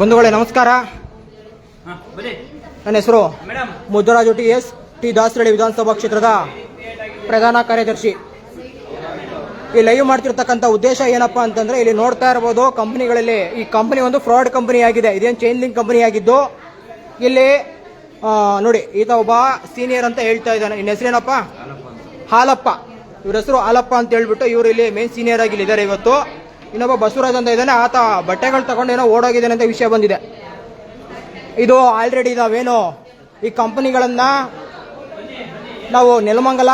ಬಂಧುಗಳೇ ನಮಸ್ಕಾರ. ನನ್ನ ಹೆಸರು Muddaraju T S T Dasarahalli ವಿಧಾನಸಭಾ ಕ್ಷೇತ್ರದ ಪ್ರಧಾನ ಕಾರ್ಯದರ್ಶಿ. ಈ ಲೈವ್ ಮಾಡ್ತಿರ್ತಕ್ಕಂಥ ಉದ್ದೇಶ ಏನಪ್ಪಾ ಅಂತಂದ್ರೆ ಇಲ್ಲಿ ನೋಡ್ತಾ ಇರಬಹುದು ಕಂಪನಿಗಳಲ್ಲಿ ಈ ಕಂಪನಿ ಒಂದು ಫ್ರಾಡ್ ಕಂಪನಿ ಆಗಿದೆ. ಇದೇನು ಚೈನ್ ಲಿಂಕ್ ಕಂಪನಿ ಆಗಿದ್ದು ಇಲ್ಲಿ ನೋಡಿ ಈತ ಒಬ್ಬ ಸೀನಿಯರ್ ಅಂತ ಹೇಳ್ತಾ ಇದ್ದಾನೆ. ನಿನ್ನ ಹೆಸರೇನಪ್ಪ? ಹಾಲಪ್ಪ. ಇವ್ರ ಹೆಸರು ಹಾಲಪ್ಪ ಅಂತ ಹೇಳ್ಬಿಟ್ಟು ಇವರು ಇಲ್ಲಿ ಮೇನ್ ಸೀನಿಯರ್ ಆಗಿ ಇದ್ದಾರೆ ಇವತ್ತು. ಇನ್ನೊಬ್ಬ ಬಸವರಾಜ್ ಅಂತ ಇದ್ದಾನೆ, ಆತ ಬಟ್ಟೆಗಳು ತಗೊಂಡು ಏನೋ ಓಡೋಗಿದ್ದಾನೆ ಅಂತ ವಿಷಯ ಬಂದಿದೆ. ಇದು ಆಲ್ರೆಡಿ ನಾವೇನು ಈ ಕಂಪನಿಗಳನ್ನ ನಾವು ನೆಲಮಂಗಲ,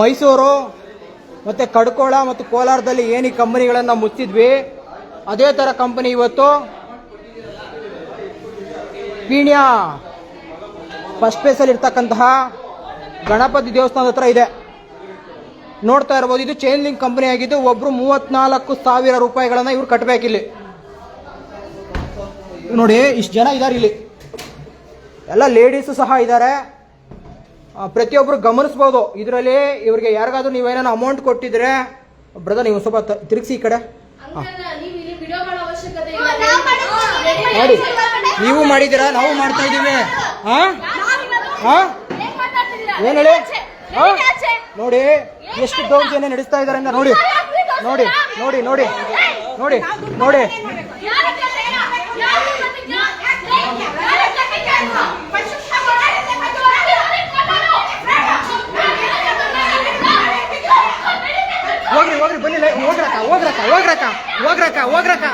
ಮೈಸೂರು, ಮತ್ತೆ ಕಡ್ಕೋಳ ಮತ್ತು ಕೋಲಾರದಲ್ಲಿ ಏನು ಈ ಕಂಪನಿಗಳನ್ನ ಮುಚ್ಚಿದ್ವಿ? ಅದೇ ತರ ಕಂಪನಿ ಇವತ್ತು. ಪೀಣ್ಯ ಫಸ್ಟ್ ಪ್ಲೇಸಲ್ಲಿ ಇರ್ತಕ್ಕಂತಹ ಗಣಪತಿ ದೇವಸ್ಥಾನದ ಹತ್ರ ಇದೆ. ನೋಡ್ತಾ ಇರ್ಬೋದು. ಇದು ಚೈನ್ ಲಿಂಕ್ ಕಂಪನಿ ಆಗಿದ್ದು ಒಬ್ರು ಮೂವತ್ನಾಲ್ಕು ಸಾವಿರ ರೂಪಾಯಿಗಳನ್ನ ಇವ್ರು ಕಟ್ಟಬೇಕಿಲ್ಲಿ ನೋಡಿ ಇಷ್ಟು ಜನ ಇದ್ದಾರೆ ಇಲ್ಲಿ. ಎಲ್ಲ ಲೇಡೀಸು ಸಹ ಇದ್ದಾರೆ ಪ್ರತಿಯೊಬ್ಬರು ಪ್ರತಿಯೊಬ್ರು ಗಮನಿಸ್ಬೋದು. ಇದರಲ್ಲಿ ಇವ್ರಿಗೆ ಯಾರಿಗಾದ್ರೂ ನೀವೇನೋ ಅಮೌಂಟ್ ಕೊಟ್ಟಿದ್ರೆ ಬ್ರದರ್ ನೀವು ಸ್ವಲ್ಪ ತಿರುಗಿಸಿ ಈ ಕಡೆ. ನೋಡಿ ನೀವು ಮಾಡಿದ್ದೀರಾ? ನಾವು ಮಾಡ್ತಾ ಇದ್ದೀವಿ. ಹಾ? ಹಾಂ? ಏನ್ ಹೇಳಿ? ಹಾ? ನೋಡಿ. ಎಷ್ಟು ದೌರ್ಜನ್ಯ ನಡೆಸ್ತಾ ಇದ್ದಾರೆ ಅಂತ ನೋಡಿ ನೋಡಿ ನೋಡಿ ನೋಡಿ ನೋಡಿ ನೋಡಿ. ಹೋಗ್ರಿ ಹೋಗ್ರಿ, ಬನ್ನಿ ಹೋಗ್ರಕ್ಕ ಹೋಗ್ರಕ್ಕ ಹೋಗ್ರಕ್ಕ ಹೋಗ್ರಕ್ಕ ಹೋಗ್ರಕ್ಕ.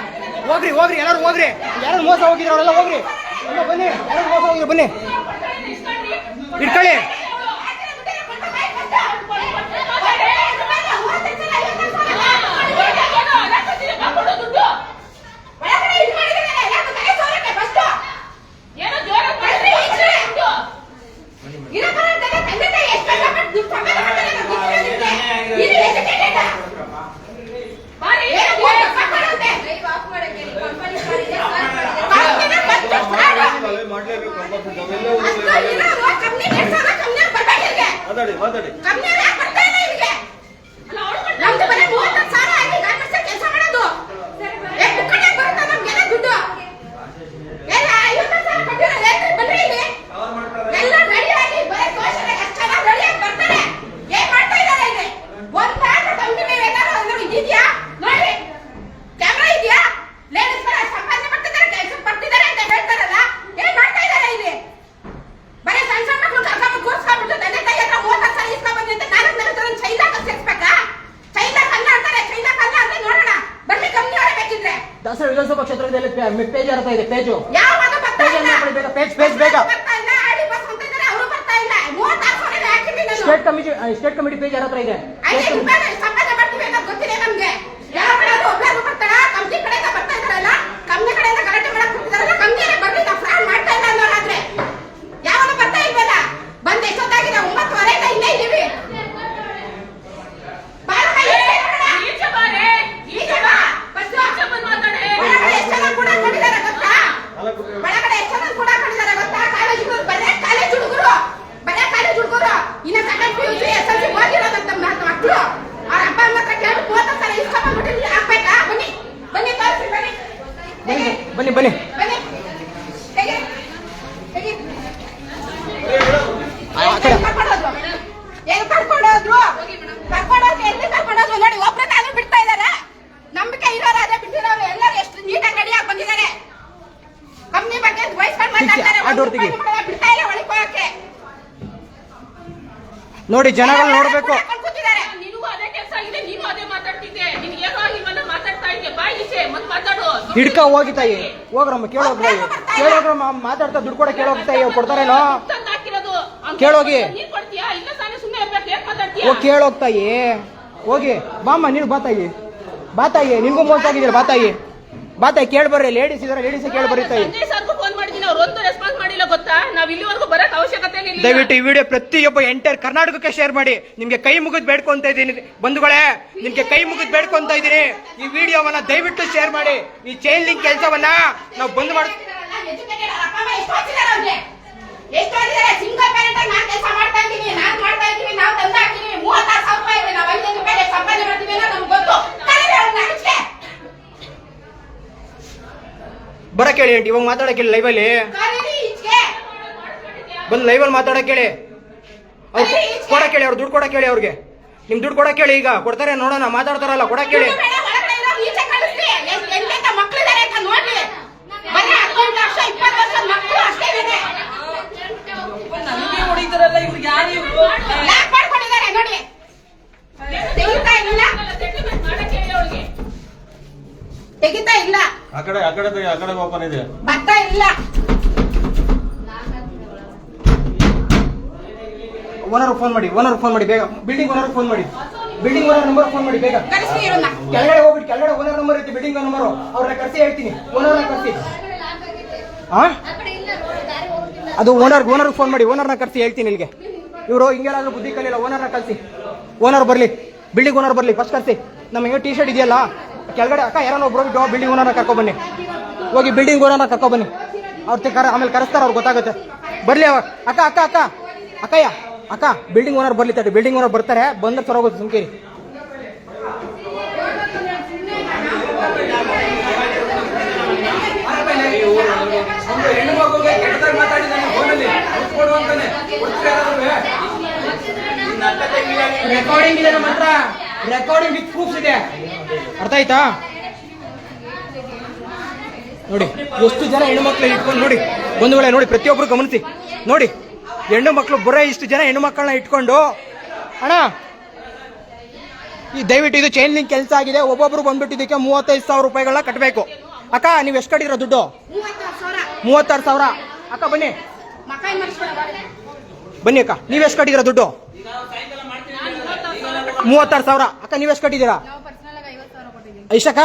ಹೋಗ್ರಿ ಹೋಗ್ರಿ, ಎಲ್ಲರೂ ಹೋಗ್ರಿ. ಯಾರು ಮೋಸ ಹೋಗಿದ್ರು ಅವರೆಲ್ಲ ಹೋಗ್ರಿ. ಬನ್ನಿ, ಯಾರು ಮೋಸ ಹೋಗಿದ್ರು, ಬನ್ನಿ. ಇಟ್ಕೊಳ್ಳಿ ಒಳಗಡೆ ಇದು ಮಾಡಿದ್ರೆ ಯಾಕೆ ಕೈ ಸೋರಕ್ಕೆ ಫಸ್ಟ್ ಏನೋ ಜೋರಾಗಿ ಮಾಡ್ರಿ, ಮಾಡಿದ್ರೆ ಈಚೆ. ಇರೋ ಬರೋಂತಾನೆ ತಂದೆ ತಾಯಿ ಎಷ್ಟು ಕಷ್ಟಪಟ್ಟು ದುಡ್ಡು ಸಂಪಾದನೆ ಮಾಡ್ತಾರೆ ಅಂತ ಗೊತ್ತಿರೋದಿಕ್ಕೆ. ಇದು educated ಆ? ಬಾರಿ, ಏನು ಓಟ್ ಹಾಕ್ಕೊಳ್ಳುತ್ತೆ? ಲೈವ್ ಆಫ್ ಮಾಡಕ್ಕೆ ನೀವು ಕಂಪನಿ ಮಾಡಿದ್ರೆ start ಮಾಡಿದ್ರೆ. ಕಂಪ್ನಿನೇ ಬಂದು fraud. ಮಾಡ್ಲೇಬೇಕು ಅಷ್ಟು ಇರೋರು ಕಂಪ್ನಿ ಕೆಲ್ಸನ ಕಂಪ್ನಿಯವ್ರು ಬರ್ಬೇಕು ಇಲ್ಲಿಗೆ. ಮಾತಾಡಿ ಮಾತಾಡಿ ಕಂಪ್ನಿಯವ್ರು ಯಾಕೆ ಬರ್ತಾ ಇಲ್ಲ ಇಲ್ಲಿಗೆ? ಅಲ್ಲ, ಅವ್ಳು ಮಾಡ್ತಾ ನಮ್ದು ಬರೀ ಮೂವತ್ತೊಂದು ಸಾವಿರ ಆಗಿ ಗಾರ್ಮೆಂಟ್ಸ್ ಕೆಲಸ ಮಾಡೋದು ಏ, ಪುಕ್ಕಟೆ ಬರುತ್ತಾ ನಮ್ಗೆಲ್ಲ ದುಡ್ಡು ಎಲ್ಲ ಐವತ್ತೊಂದು ಸಾವಿರ ಕಟ್ಟಿರೋ ರೈತರು ಬನ್ರಿ ಇಲ್ಲಿ ಎಲ್ಲ ರೆಡಿ ಆಗಿ ಬರೀ ಘೋಷಣೆ ಅಷ್ಟು ಚೆನ್ನಾಗಿ ರೆಡಿ ಆಗಿ ಬರ್ತಾರೆ ಏನ್ ಮಾಡ್ತಾ ಇದ್ದಾರೆ ಇಲ್ಲಿ ಒಂದ್ ಮಾತ್ರ ಕಂಪನಿ ಏನಾದ್ರು ಅಂದ್ರೆ ಇದಿದ್ಯಾ ನೋಡಿ ಕ್ಯಾಮ್ರಾ ಇದೆಯಾ ಲೇಡೀಸ್ಗಳ ಸಂಪಾದನೆ ಮಾಡ್ತಿದ್ದಾರೆ ಕೆಲಸ ಬರ್ತಿದ್ದಾರೆ ಅಂತ ಹೇಳ್ತಾರಲ್ಲ ಏನ್ ಮಾಡ್ತಾ ಇದ್ದಾರೆ ಇಲ್ಲಿ ಬರೀ ಸಣ್ಣ ಸಣ್ಣ ಮಕ್ಕಳು ಕರ್ಕೊಂಡು ಕೂರ್ಸ್ಕೊಂಡ್ಬಿಟ್ಟು ತಂದೆ ತಾಯಿ ಹತ್ರ ಮೂವತ್ತು ಸಾವಿರ ಇಸ್ಕೊಂಡ್ ಬಂದ್ರಿ ಅಂತ ನಾಲ್ಕು ನನ್ನ ಹತ್ರ ಚೈನಾಗ ಸೇರ್ಸ್ಬೇಕಾ ಚೈನಾ ಕಲ್ಲ ಅಂತಾರೆ ಚೈನಾ ಕಲ್ಲ ಅಂತ ನೋಡೋಣ ಬನ್ನಿ ಕಂಪ್ನಿ ಅವರೇ ಬೇಕಿದ್ರೆ ದಾಸರ ವಿಧಾನಸಭಾ ಕ್ಷೇತ್ರದಲ್ಲಿ ಪೇಜ್ ಹರ್ತಾ ಇದೆ ಪೇಜು. ಪೇಜ್ ಪೇಜ್ ಬೇಗ. State committee state committee page ಯಾರ ಹತ್ರ ಇದೆ ಐದು ರೂಪಾಯಿ ಸಂಪಾದನೆ ಮಾಡ್ತೀವಿ ಅನ್ನೋದು ಗೊತ್ತಿದೆ ನಮ್ಗೆ ಯಾವ ಕಡೆ ಅದು ಒಬ್ಬರು ಬರ್ತಾರ ಕಂಪ್ನಿ ಕಡೆಯಿಂದ ಬರ್ತಾ ಇದಾರಲ್ಲ ಕಂಪ್ನಿ ಕಡೆಯಿಂದ ಗಲಾಟೆ ಮಾಡಕ್ ಬಿಟ್ಟಿದಾರಲ್ಲ ಕಂಪ್ನಿಯೇ ಬರ್ಲಿ ನಾವು ಫ್ರಾಡ್ ಮಾಡ್ತಾ ಇಲ್ಲ ಅನ್ನೋರಾದ್ರೆ ಯಾವಾಗ ಬರ್ತಾ ಇಲ್ವಲ್ಲ ಬಂದ್ ಎಷ್ಟೊತ್ತಾಗಿದೆ ಒಂಬತ್ತುವರೆಯಿಂದ ಇಲ್ಲೇ ಇದೀವಿ ಬಾರಮ್ಮ, ಈಚೆ ಬರೋಣ. ಈಚೆ ಬಾರೆ, ಈಚೆ ಬಾ, ಬಸ್ಸು. ಈಚೆ ಬಂದು ಮಾತಾಡೆ. ಒಳಗಡೆ ಎಷ್ಟು ಜನ ಕೂಡ ಹಾಕೊಂಡಿದ್ದಾರೆ ಗೊತ್ತಾ ಒಳಗಡೆ ಎಷ್ಟು ಜನ ಕೂಡ ಹಾಕೊಂಡಿದ್ದಾರೆ ಗೊತ್ತಾ ಕಾಲೇಜ್ ಹುಡುಗರು ಬರೇ ಕಾಲೇಜ್ ಹುಡುಗರು ಬರೇ ಕಾಲೇಜ್ ಹುಡುಗರು ಇನ್ನ second P U C S L C ಓದಿರೋದಂತ ಮಕ್ಕಳು ಅವ್ರ ಅಪ್ಪ ಅಮ್ಮ ಹತ್ರ ಕೇಳಿ ಮೂವತ್ತು ಸಲ ಇಸ್ಕೊಂಡ್ಬಿಟ್ಟು ಇಲ್ಲಿ ಹಾಕ್ಬೇಕಾ ಬನ್ನಿ ಬನ್ನಿ ತೋರಿಸಿ ಬನ್ನಿ ಬನ್ನಿ ಬನ್ನಿ ಬನ್ನಿ ಬನ್ನಿ ತೆಗಿ ತೆಗಿ ಆ ಕಡೆ ಕರ್ಕೊಂಡೋದ್ರು ಹೆಂಗ್ ಕರ್ಕೊಂಡೋದ್ರು ಕರ್ಕೊಂಡೋದ್ರು ಎಲ್ಲಿ ಕರ್ಕೊಂಡೋದ್ರು ನೋಡಿ ಒಬ್ರು ನಾನು ಬಿಡ್ತಾ ಇದಾರೆ ನಂಬಿಕೆ ಇರೋರು ಅದೇ ಬಿಟ್ಟಿರೋರು ಎಲ್ಲರೂ ಎಷ್ಟು ನೀಟಾಗಿ ರೆಡಿಯಾಗಿ ಬಂದಿದ್ದಾರೆ ಕಂಪ್ನಿ ಬಗ್ಗೆ ವಹಿಸ್ಕೊಂಡು ಮಾತಾಡ್ತಾರೆ ಆ ಡೋರ್ ತೆಗಿ. ಒಂದು ರೂಪಾಯಿ ಬಿಡ್ತಾ ಇಲ್ಲ ಒಳಗೆ ಹೋಗಕ್ಕೆ ನೋಡಿ ಜನಗಳು ನೋಡ್ಬೇಕು ಹಾಕೊಂಡು ಕೂತಿದ್ದಾರೆ ನಿನಗೂ ಅದೇ ಕೆಲಸ ಆಗಿದೆ ನೀನು ಅದೇ ಮಾತಾಡ್ತಿದ್ದೆ ನಿನ್ಗೆ ಏನೋ ಆಗಿಲ್ವಲ್ಲ ಮಾತಾಡ್ತಾ ಇದ್ದೆ ಬಾ ಈಚೆ ಜನಗಳು ನೋಡ್ಬೇಕು. ಹಿಡ್ಕ ಹೋಗಿ ತಾಯಿ. ಹೋಗ್ರಮ್ಮ ಕೇಳೋಗ್ ಕೇಳೋಗ್ರಮ್ಮ ಮಾತಾಡ್ತಾ ದುಡ್ಡು ಕೂಡ ಕೇಳೋಗ್ ತಾಯಿ ಅವ್ರು ಕೊಡ್ತಾರೇನೋ ಕೇಳೋಗಿ. ನೀನ್ ಕೊಡ್ತೀಯಾ? ಇಲ್ಲ ಸುಮ್ಮನೆ ಇರ್ಬೇಕು ಏನ್ ಮಾತಾಡ್ತೀಯಾ? ಹೋಗಿ ಕೇಳೋಗ್ ತಾಯಿ. ಹೋಗಿ. ಬಾಮ್ಮ ನೀನು ಬಾತಾಯಿ ಬಾತಾಯಿ ಬಾ ತಾಯಿ ನಿನ್ಗೂ ಮೋಸ ಆಗಿದ್ದೀರ ಬಾ ತಾಯಿ. ಬಾ ತಾಯಿ ಕೇಳಿ ಬರ್ರಿ. ಲೇಡೀಸ್ ಇದಾರೆ ಲೇಡೀಸ್ ಕೇಳಿ ಬರ್ರಿ ತಾಯಿ. ಮಾಡಿದ್ದೀನಿ ಅವ್ರು ಒಂದು ರೆಸ್ಪಾನ್ಸ್ ಮಾಡಿಲ್ಲ ಗೊತ್ತಾ? ನಾವ್ ಇಲ್ಲಿವರೆಗೂ ಬರಕ್ ಅವಶ್ಯಕತೆ ಇಲ್ಲ ದಯವಿಟ್ಟು ಈ ವಿಡಿಯೋ ಪ್ರತಿಯೊಬ್ಬ ಎಂಟೈರ್ ಕರ್ನಾಟಕಕ್ಕೆ ಶೇರ್ ಮಾಡಿ. ನಿಮ್ಗೆ ಕೈ ಮುಗಿದ್ ಬೇಡ್ಕೊಂತ ಇದ್ದೀನಿ. ಬಂಧುಗಳೇ ನಿಮ್ಗೆ ಕೈ ಮುಗಿದ್ ಬೇಡ್ಕೊಂತ ಇದೀನಿ ಈ ವಿಡಿಯೋವನ್ನ ದಯವಿಟ್ಟು ಶೇರ್ ಮಾಡಿ. ಈ ಚೈನ್ ಲಿಂಕ್ ಕೆಲಸವನ್ನ ನಾವು ಬಂದ್ ಮಾಡಿ ನಾವು ತಂದು ಹಾಕಿದೀವಿ ಮೂವತ್ತಾರು ಸಾವಿರ ರೂಪಾಯಿ ಇದೆ. ನಾವು ಐದು ರೂಪಾಯಿ ಸಂಪಾದನೆ ಮಾಡ್ತೀವಿ ನಮ್ಗೆ ಗೊತ್ತು. ಹೇಳಿ ಆಂಟಿ ಇವಾಗ ಮಾತಾಡಕ್ಕೆ ಹೇಳಿ ಲೈವಲ್ಲಿ. ಬಂದು ಲೈವಲ್ಲಿ ಮಾತಾಡಕ್ಕೆ ಹೇಳಿ. ಅವ್ರು ಕೊಡಕ್ಕೆ ಹೇಳಿ ಅವ್ರು ದುಡ್ಡು ಕೊಡಕ್ಕೆ ಹೇಳಿ ಅವ್ರಿಗೆ. ನಿಮ್ ದುಡ್ಡು ಕೊಡಕ್ಕೆ ಹೇಳಿ ಈಗ ಕೊಡ್ತಾರೆ ನೋಡೋಣ ಮಾತಾಡ್ತಾರಲ್ಲ ಕೊಡಕ್ಕೆ ಹೇಳಿ. ಇವ್ರು ತೆಗಿತಾ ಇಲ್ಲ. ಆ ಕಡೆ ಆ ಕಡೆ ತೆಗಿ, ಆ ಕಡೆ ಓಪನ್ ಇದೆ. ಬರ್ತಾ ಇಲ್ಲ. ಓನರ್ ಫೋನ್ ಮಾಡಿ ಓನರ್ ಫೋನ್ ಮಾಡಿ ಬೇಗ. ಬಿಲ್ಡಿಂಗ್ ಓನರ್ ಫೋನ್ ಮಾಡಿ. ಬಿಲ್ಡಿಂಗ್ ಓನರ್ ನಂಬರ್ ಫೋನ್ ಮಾಡಿ ಬೇಗ. ಕಳಿಸ್ರಿ ಇವ್ರನ್ನ ಕೆಳಗಡೆ ಹೋಗ್ಬಿಟ್ಟು ಕೆಳಗಡೆ ಓನರ್ ನಂಬರ್ ಐತಿ ಬಿಲ್ಡಿಂಗ್ ನಂಬರ್ ಅವ್ರನ್ನ ಕರ್ಸಿ ಹೇಳ್ತೀನಿ. ಓನರ್ನ ಕರ್ಸಿ. ಹಾ ಅದು ಓನರ್ ಓನರ್ ಫೋನ್ ಮಾಡಿ ಓನರ್ನ ಕರ್ಸಿ ಹೇಳ್ತೀನಿ ಇಲ್ಲಿಗೆ ಇವರು ಹಿಂಗೆಲ್ಲಾದ್ರೂ ಬುದ್ಧಿ ಕಲಿಲ್ಲ ಓನರ್ನ ಕರ್ಸಿ. ಓನರ್ ಬರಲಿ. ಬಿಲ್ಡಿಂಗ್ ಓನರ್ ಬರಲಿ ಫಸ್ಟ್ ಕರ್ಸಿ. ನಮಗೆ ಟಿ ಶರ್ಟ್ ಇದೆಯಲ್ಲ? ಕೆಳಗಡೆ ಅಕ್ಕ, ಯಾರನ್ನ ಒಬ್ರು ಬಿಲ್ಡಿಂಗ್ ಓನರ್ನ ಕರ್ಕೊ ಬನ್ನಿ. ಹೋಗಿ ಬಿಲ್ಡಿಂಗ್ ಓನರ್ನ ಕರ್ಕೊ ಬನ್ನಿ. ಅವ್ರ ಕರ, ಆಮೇಲೆ ಕರೆಸ್ತಾರೆ ಅವ್ರು ಗೊತ್ತಾಗುತ್ತೆ. ಬರ್ಲಿ ಅವ. ಅಕ್ಕ ಅಕ್ಕ ಅಕ್ಕ. ಅಕ್ಕಯ್ಯ, ಅಕ್ಕ ಬಿಲ್ಡಿಂಗ್ ಓನರ್ ಬರ್ಲಿ ತಡಿ. ಬಿಲ್ಡಿಂಗ್ ಓನರ್ ಬರ್ತಾರೆ, ಬಂದ್ರೆ ಸರೋಗೋದು ಸುಮ್ಕೇರಿ? ರೆಕಾರ್ಡಿಂಗ್ ಇದೆ ನಮ್ಮ ರೆಕಾರ್ಡಿಂಗ್ ವಿತ್ ಪ್ರೂಫ್ಸ್ ಇದೆ. ಅರ್ಥ ಆಯ್ತಾ? ನೋಡಿ ಎಷ್ಟು ಜನ ಹೆಣ್ಣು ಮಕ್ಳು ಇಟ್ಕೊಂಡು ನೋಡಿ ಒಂದು ವೇಳೆ ನೋಡಿ ಪ್ರತಿಯೊಬ್ಬರು ಗಮನಿಸಿ. ನೋಡಿ ಹೆಣ್ಣು ಮಕ್ಕಳು ಬರೋ ಇಷ್ಟು ಜನ ಹೆಣ್ಣು ಮಕ್ಕಳನ್ನ ಇಟ್ಕೊಂಡು ಅಣ್ಣ ಈ ದಯವಿಟ್ಟು ಇದು ಚೈನ್ ಲಿಂಕ್ ಕೆಲಸ ಆಗಿದೆ ಒಬ್ಬೊಬ್ರು ಬಂದ್ಬಿಟ್ಟು ಇದಕ್ಕೆ ಮೂವತ್ತೈದು ಸಾವಿರ ರೂಪಾಯಿಗಳನ್ನ ಕಟ್ಟಬೇಕು ಅಕ್ಕ ನೀವು ಎಷ್ಟು ಕಟ್ಟಿರೋ ದುಡ್ಡು? ಮೂವತ್ತಾರು ಸಾವಿರ. ಅಕ್ಕ ಬನ್ನಿ. ಬನ್ನಿ ಅಕ್ಕ ನೀವು ಎಷ್ಟು ಕಟ್ಟಿರೋ ದುಡ್ಡು? ಮೂವತ್ತಾರು ಸಾವಿರ. ಅಕ್ಕ ನೀವು ಎಷ್ಟು ಕಟ್ಟಿದ್ದೀರಾ? ಎಷ್ಟಕ್ಕ?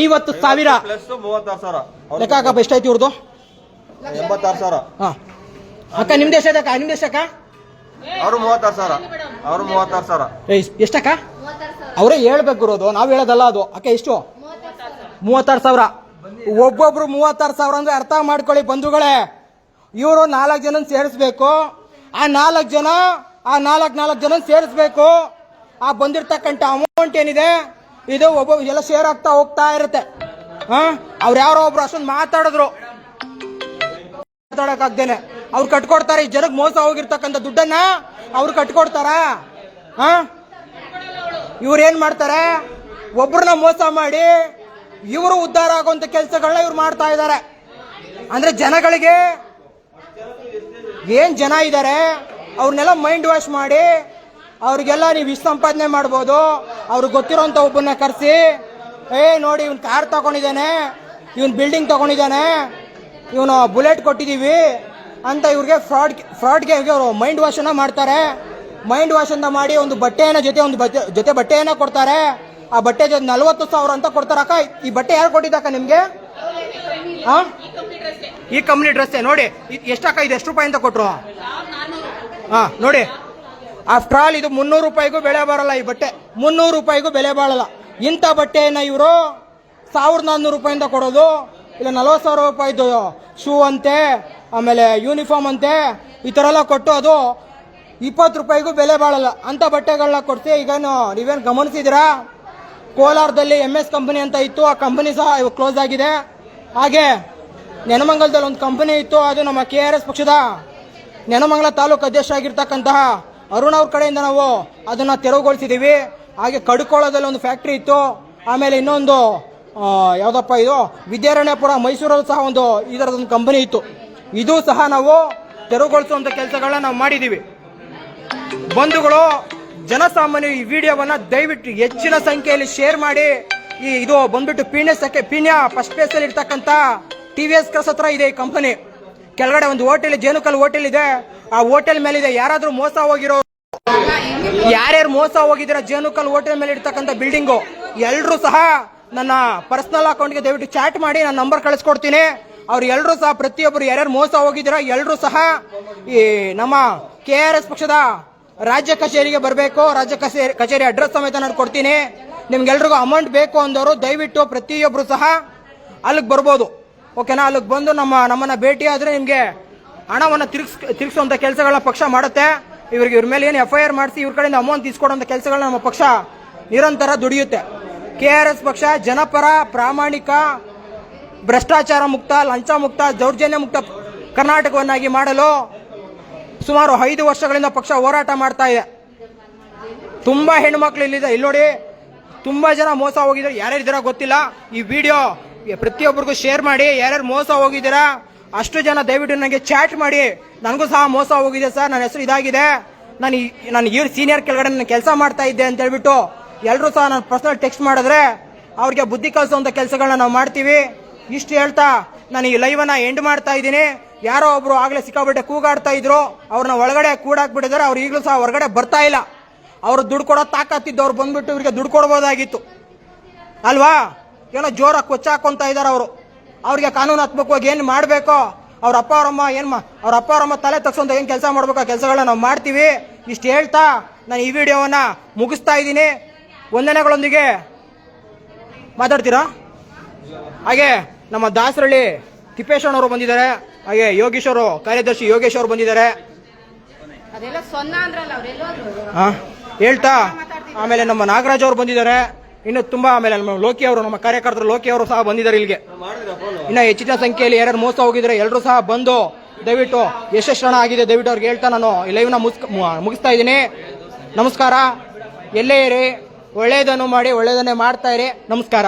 ಐವತ್ತು. ಸಾವಿರ. ಪ್ಲಸ್ ಮೂವತ್ತಾರು ಸಾವಿರ. ಲೆಕ್ಕ ಅಕ್ಕ ಎಷ್ಟಾಯ್ತು ಇವ್ರದ್ದು ಎಂಬತ್ತಾರು ಸಾವಿರ. ಹಾ. ಅಕ್ಕ ನಿಮ್ದು ಅಕ್ಕ ನಿಮ್ದು ಎಷ್ಟಕ್ಕ ಅವರು ಮೂವತ್ತಾರು ಸಾವಿರ. ಅವರು ಮೂವತ್ತಾರು ಸಾವಿರ. ಏಯ್, ಎಷ್ಟಕ್ಕ? ಅವರೇ ಹೇಳ್ಬೇಕು ಇರೋದು ನಾವು ಹೇಳೋದಲ್ಲ ಅದು. ಅಕ್ಕ ಎಷ್ಟು? ಮೂವತ್ತಾರು ಸಾವಿರ. ಒಬ್ಬೊಬ್ರು ಮೂವತ್ತಾರು ಸಾವಿರ ಅಂದ್ರೆ ಅರ್ಥ ಮಾಡ್ಕೊಳ್ಳಿ ಬಂಧುಗಳೇ. ಇವರು ನಾಲ್ಕು ಜನ ಸೇರಿಸ್ಬೇಕು. ಆ ನಾಲ್ಕು ಜನ ಆ ನಾಲ್ಕು ನಾಲ್ಕು ಜನ ಸೇರಿಸ್ಬೇಕು. ಆ ಬಂದಿರ್ತಕ್ಕಂಥ ಅಮೌಂಟ್ ಏನಿದೆ, ಇದು ಒಬ್ಬ ಎಲ್ಲ ಶೇರ್ ಆಗ್ತಾ ಹೋಗ್ತಾ ಇರುತ್ತೆ. ಹಾ? ಅವ್ರು ಯಾರೋ ಒಬ್ರು ಅಷ್ಟೊಂದು ಮಾತಾಡಿದ್ರು. ಮಾತಾಡಕ್ಕಾಗ್ದೇನೆ. ಅವ್ರು ಕಟ್ಕೊಡ್ತಾರೆ, ಈ ಜನಕ್ಕೆ ಮೋಸ ಹೋಗಿರ್ತಕ್ಕಂಥ ದುಡ್ಡನ್ನ ಅವ್ರು ಕಟ್ಕೊಡ್ತಾರ? ಹಾ? ಇವ್ರು ಏನ್ ಮಾಡ್ತಾರೆ? ಒಬ್ರನ್ನ ಮೋಸ ಮಾಡಿ ಇವರು ಉದ್ಧಾರ ಆಗುವಂತ ಕೆಲಸಗಳನ್ನ ಇವ್ರು ಮಾಡ್ತಾ ಇದ್ದಾರೆ ಅಂದ್ರೆ ಜನಗಳಿಗೆ ಏನ್ ಜನ ಇದ್ದಾರೆ ಅವ್ರನ್ನೆಲ್ಲ ಮೈಂಡ್ ವಾಶ್ ಮಾಡಿ ಅವ್ರಿಗೆಲ್ಲ ನೀವು ಇಷ್ಟು ಸಂಪಾದನೆ ಮಾಡ್ಬೋದು. ಅವ್ರಿಗೆ ಗೊತ್ತಿರೋಂಥ ಒಬ್ಬನ್ನ ಕರೆಸಿ. ಏ, ನೋಡಿ, ಇವ್ನು ಕಾರ್ ತಗೊಂಡಿದ್ದಾನೆ. ಇವನ್ ಬಿಲ್ಡಿಂಗ್ ತಗೊಂಡಿದ್ದಾನೆ. ಇವನು ಬುಲೆಟ್ ಕೊಟ್ಟಿದ್ದೀವಿ ಅಂತ ಇವ್ರಿಗೆ ಫ್ರಾಡ್, ಫ್ರಾಡ್ಗೆ ಅವರು ಮೈಂಡ್ ವಾಶನ್ನ ಮಾಡ್ತಾರೆ. ಮೈಂಡ್ ವಾಶ್ ಅಂತ ಮಾಡಿ ಒಂದು ಬಟ್ಟೆಯನ್ನ ಜೊತೆ, ಒಂದು ಜೊತೆ ಬಟ್ಟೆಯನ್ನು ಕೊಡ್ತಾರೆ. ಆ ಬಟ್ಟೆ ಜೊತೆ ನಲ್ವತ್ತು ಸಾವಿರ ಅಂತ ಕೊಡ್ತಾರಕ್ಕ ಈ ಬಟ್ಟೆ ಯಾರು ಕೊಟ್ಟಿದ್ದಕ್ಕ ನಿಮಗೆ? ಹಾಂ ಈ ಕಂಪ್ನಿ ಡ್ರೆಸ್ಸೇ. ನೋಡಿ ಎಷ್ಟಕ್ಕ? ಇದು ಎಷ್ಟು ರೂಪಾಯಿ ಅಂತ ಕೊಟ್ಟರು ಹಾ ನೋಡಿ. ಆಫ್ಟರ್ ಆಲ್ ಇದು ಮುನ್ನೂರು ರೂಪಾಯಿಗೂ ಬೆಲೆ ಬರಲ್ಲ ಈ ಬಟ್ಟೆ. ಮುನ್ನೂರು ರೂಪಾಯಿಗೂ ಬೆಲೆ ಬಾಳಲ್ಲ. ಇಂಥ ಬಟ್ಟೆಯನ್ನು ಇವರು ಸಾವಿರದ ನಾನ್ನೂರು ರೂಪಾಯಿಂದ ಕೊಡೋದು, ಇಲ್ಲ ನಲ್ವತ್ತು ಸಾವಿರ ರೂಪಾಯಿದು ಶೂ ಅಂತೆ, ಆಮೇಲೆ ಯೂನಿಫಾರ್ಮ್ ಅಂತೆ, ಈ ಥರ ಎಲ್ಲ ಕೊಟ್ಟು ಅದು ಇಪ್ಪತ್ತು ರೂಪಾಯಿಗೂ ಬೆಲೆ ಬಾಳಲ್ಲ. ಅಂಥ ಬಟ್ಟೆಗಳನ್ನ ಕೊಡ್ಸಿ ಈಗೇನು ನೀವೇನು ಗಮನಿಸಿದಿರಾ ಕೋಲಾರದಲ್ಲಿ ಎಂ ಎಸ್ ಕಂಪನಿ ಅಂತ ಇತ್ತು, ಆ ಕಂಪನಿ ಸಹ ಇವಾಗ ಕ್ಲೋಸ್ ಆಗಿದೆ. ಹಾಗೆ ನೆನಮಂಗಲದಲ್ಲಿ ಒಂದು ಕಂಪನಿ ಇತ್ತು, ಅದು ನಮ್ಮ ಕೆ ಆರ್ ಎಸ್ ಪಕ್ಷದ ನೆನಮಂಗಲ ತಾಲೂಕು ಅಧ್ಯಕ್ಷ ಆಗಿರ್ತಕ್ಕಂತಹ ಅರುಣ್ ಅವ್ರ ಕಡೆಯಿಂದ ನಾವು ಅದನ್ನ ತೆರವುಗೊಳಿಸಿದ್ದೀವಿ. ಹಾಗೆ ಕಡ್ಕೊಳ್ಳೋದಲ್ಲಿ ಒಂದು ಫ್ಯಾಕ್ಟ್ರಿ ಇತ್ತು. ಆಮೇಲೆ ಇನ್ನೊಂದು ಯಾವುದಪ್ಪ ಇದು? ವಿದ್ಯಾರಣ್ಯಪುರ, ಮೈಸೂರಲ್ಲಿ ಸಹ ಒಂದು ಇದರದೊಂದು ಕಂಪನಿ ಇತ್ತು. ಇದು ಸಹ ನಾವು ತೆರವುಗೊಳಿಸುವಂತ ಕೆಲಸಗಳನ್ನ ನಾವು ಮಾಡಿದ್ದೀವಿ. ಬಂಧುಗಳು, ಜನಸಾಮಾನ್ಯ ಈ ವಿಡಿಯೋವನ್ನ ದಯವಿಟ್ಟು ಹೆಚ್ಚಿನ ಸಂಖ್ಯೆಯಲ್ಲಿ ಶೇರ್ ಮಾಡಿ. ಈ, ಇದು ಬಂದ್ಬಿಟ್ಟು ಪೀಣ್ಯ ಸೆಕೆ, ಪೀಣ್ಯ ಫಸ್ಟ್ ಪ್ಲೇಸ್ ಅಲ್ಲಿ ಇರ್ತಕ್ಕಂತ ಟಿ ವಿ ಎಸ್ ಕ್ರಸ್ ಹತ್ರ ಇದೆ ಈ ಕಂಪನಿ ಕೆಳಗಡೆ ಒಂದು ಹೋಟೆಲ್ ಜೇನುಕಲ್ ಹೋಟೆಲ್ ಇದೆ. ಆ ಹೋಟೆಲ್ ಮೇಲೆ ಇದೆ ಯಾರಾದ್ರೂ ಮೋಸ ಹೋಗಿರೋ ಯಾರ್ಯಾರು ಮೋಸ ಹೋಗಿದ್ದೀರಾ? ಜೇನುಕಲ್ ಹೋಟೆಲ್ ಮೇಲೆ ಇರ್ತಕ್ಕಂಥ ಬಿಲ್ಡಿಂಗು ಎಲ್ಲರೂ ಸಹ ನನ್ನ ಪರ್ಸನಲ್ ಅಕೌಂಟ್ಗೆ ದಯವಿಟ್ಟು ಚಾಟ್ ಮಾಡಿ ನಾನು ನಂಬರ್ ಕಳಿಸ್ಕೊಡ್ತೀನಿ. ಅವ್ರು ಎಲ್ಲರೂ ಸಹ ಪ್ರತಿಯೊಬ್ಬರು ಯಾರ್ಯಾರು ಮೋಸ ಹೋಗಿದ್ದೀರಾ ಎಲ್ಲರೂ ಸಹ ಈ ನಮ್ಮ ಕೆ ಆರ್ ಎಸ್ ಪಕ್ಷದ ರಾಜ್ಯ ಕಚೇರಿಗೆ ಬರಬೇಕು. ರಾಜ್ಯ ಕಚೇರಿ ಕಚೇರಿ ಅಡ್ರೆಸ್ ಸಮೇತ ನಾನು ಕೊಡ್ತೀನಿ. ನಿಮ್ಗೆಲ್ರಿಗೂ ಅಮೌಂಟ್ ಬೇಕು ಅಂದವರು ದಯವಿಟ್ಟು ಪ್ರತಿಯೊಬ್ಬರು ಸಹ ಅಲ್ಲಿಗೆ ಬರ್ಬೋದು. ಓಕೆನಾ ಅಲ್ಲಿಗೆ ಬಂದು ನಮ್ಮ, ನಮ್ಮನ್ನ ಭೇಟಿ ಆದರೆ ನಿಮಗೆ ಹಣವನ್ನು ತಿರುಗಿಸ್ ತಿರುಗಿಸುವಂಥ ಕೆಲಸಗಳನ್ನ ಪಕ್ಷ ಮಾಡುತ್ತೆ. ಇವ್ರಿಗೆ ಇವ್ರ ಮೇಲೆ ಏನು ಎಫ್ ಐ ಆರ್ ಮಾಡಿಸಿ ಇವ್ರ ಕಡೆಯಿಂದ ಅಮೌಂಟ್ ಇಸ್ಕೊಡುವಂಥ ಕೆಲಸಗಳನ್ನ ನಮ್ಮ ಪಕ್ಷ ನಿರಂತರ ದುಡಿಯುತ್ತೆ. ಕೆ ಆರ್ ಎಸ್ ಪಕ್ಷ ಜನಪರ, ಪ್ರಾಮಾಣಿಕ, ಭ್ರಷ್ಟಾಚಾರ ಮುಕ್ತ, ಲಂಚ ಮುಕ್ತ, ದೌರ್ಜನ್ಯ ಮುಕ್ತ ಕರ್ನಾಟಕವನ್ನಾಗಿ ಮಾಡಲು ಸುಮಾರು ಐದು ವರ್ಷಗಳಿಂದ ಪಕ್ಷ ಹೋರಾಟ ಮಾಡ್ತಾ ಇದೆ. ತುಂಬಾ ಹೆಣ್ಮಕ್ಳು ಇಲ್ಲಿದೆ. ಇಲ್ಲಿ ನೋಡಿ ತುಂಬಾ ಜನ ಮೋಸ ಹೋಗಿದ್ದಾರೆ. ಯಾರ್ಯಾರಿದ್ದೀರಾ ಗೊತ್ತಿಲ್ಲ. ಈ ವಿಡಿಯೋ ಪ್ರತಿಯೊಬ್ಬರಿಗೂ ಶೇರ್ ಮಾಡಿ. ಯಾರ್ಯಾರು ಮೋಸ ಹೋಗಿದ್ದೀರಾ? ಅಷ್ಟು ಜನ ದಯವಿಟ್ಟು ನನಗೆ ಚಾಟ್ ಮಾಡಿ. ನನಗೂ ಸಹ ಮೋಸ ಹೋಗಿದೆ ಸರ್. ನನ್ನ ಹೆಸರು ಇದಾಗಿದೆ. ನಾನು ನಾನು ಇವ್ರ ಸೀನಿಯರ್ ಕೆಳಗಡೆ ನಾನು ಕೆಲಸ ಮಾಡ್ತಾ ಇದ್ದೆ ಅಂತ ಹೇಳ್ಬಿಟ್ಟು ಎಲ್ಲರೂ ಸಹ ನಾನು ಪರ್ಸನಲ್ ಟೆಕ್ಸ್ಟ್ ಮಾಡಿದ್ರೆ ಅವ್ರಿಗೆ ಬುದ್ಧಿ ಕಲಿಸುವಂಥ ಕೆಲಸಗಳನ್ನ ನಾವು ಮಾಡ್ತೀವಿ. ಇಷ್ಟು ಹೇಳ್ತಾ ನಾನು ಈ ಲೈವ್ ಅನ್ನ ಎಂಡ್ ಮಾಡ್ತಾ ಇದ್ದೀನಿ. ಯಾರೋ ಒಬ್ರು ಆಗಲೇ ಸಿಕ್ಕಾಬಿಟ್ಟೆ ಕೂಗಾಡ್ತಾ ಇದ್ರು. ಅವ್ರನ್ನ ಒಳಗಡೆ ಕೂಡಾಕ್ಬಿಟ್ಟಿದ್ದಾರೆ. ಅವ್ರು ಈಗಲೂ ಸಹ ಹೊರಗಡೆ ಬರ್ತಾ ಇಲ್ಲ. ಅವ್ರು ದುಡ್ಡು ಕೊಡೋ ತಾಕತ್ತಿದ್ದು ಅವ್ರು ಬಂದ್ಬಿಟ್ಟು ಇವ್ರಿಗೆ ದುಡ್ಡು ಕೊಡ್ಬೋದಾಗಿತ್ತು. ಅಲ್ವಾ? ಏನೋ ಜೋರಾಗಿ ಕೊಚ್ಚ ಇದ್ದಾರೆ ಅವರು. ಅವ್ರಿಗೆ ಕಾನೂನಾತ್ಮಕವಾಗಿ ಏನು ಮಾಡಬೇಕೋ ಅವ್ರ ಅಪ್ಪ ಅವರಮ್ಮ ಏನು ಮಾ ಅವ್ರ ಅಪ್ಪ ಅವರಮ್ಮ ತಲೆ ತಗ್ಸೋಂತ ಏನು ಕೆಲಸ ಮಾಡ್ಬೇಕು ಆ ಕೆಲಸಗಳನ್ನ ನಾವು ಮಾಡ್ತೀವಿ. ಇಷ್ಟು ಹೇಳ್ತಾ ನಾನು ಈ ವಿಡಿಯೋವನ್ನು ಮುಗಿಸ್ತಾ ಇದ್ದೀನಿ. ವಂದನೆಗಳೊಂದಿಗೆ ಮಾತಾಡ್ತೀರಾ? ಹಾಗೆ ನಮ್ಮ ದಾಸರಳ್ಳಿ ತಿಪ್ಪೇಶ್ವರನವರು ಬಂದಿದ್ದಾರೆ. ಹಾಗೆ ಯೋಗೇಶ್ವರು ಕಾರ್ಯದರ್ಶಿ ಯೋಗೇಶ್ ಅವರು ಬಂದಿದ್ದಾರೆ. ಹೇಳ್ತಾ ಆಮೇಲೆ ನಮ್ಮ ನಾಗರಾಜ್ ಅವರು ಬಂದಿದ್ದಾರೆ. ಇನ್ನು ತುಂಬಾ ಆಮೇಲೆ ನಮ್ಮ ಲೋಕಿ ಅವರು, ನಮ್ಮ ಕಾರ್ಯಕರ್ತರು ಲೋಕಿ ಅವರು ಸಹ ಬಂದಿದ್ದಾರೆ ಇಲ್ಲಿಗೆ. ಇನ್ನು ಹೆಚ್ಚಿನ ಸಂಖ್ಯೆಯಲ್ಲಿ ಯಾರು ಮೋಸ ಹೋಗಿದ್ರೆ ಎಲ್ಲರೂ ಸಹ ಬಂದು ದಯವಿಟ್ಟು ಯಶಸ್ವಣ ಆಗಿದೆ. ದಯವಿಟ್ಟು ಅವ್ರಿಗೆ ಹೇಳ್ತಾ ನಾನು ಲೈವ್ನ ಮುಗಿಸ್ ಮುಗಿಸ್ತಾ ಇದ್ದೀನಿ. ನಮಸ್ಕಾರ. ಎಲ್ಲೇ ಇರಿ. ಒಳ್ಳೆಯದನ್ನು ಮಾಡಿ ಒಳ್ಳೆಯದನ್ನೇ ಮಾಡ್ತಾ ಇರಿ. ನಮಸ್ಕಾರ.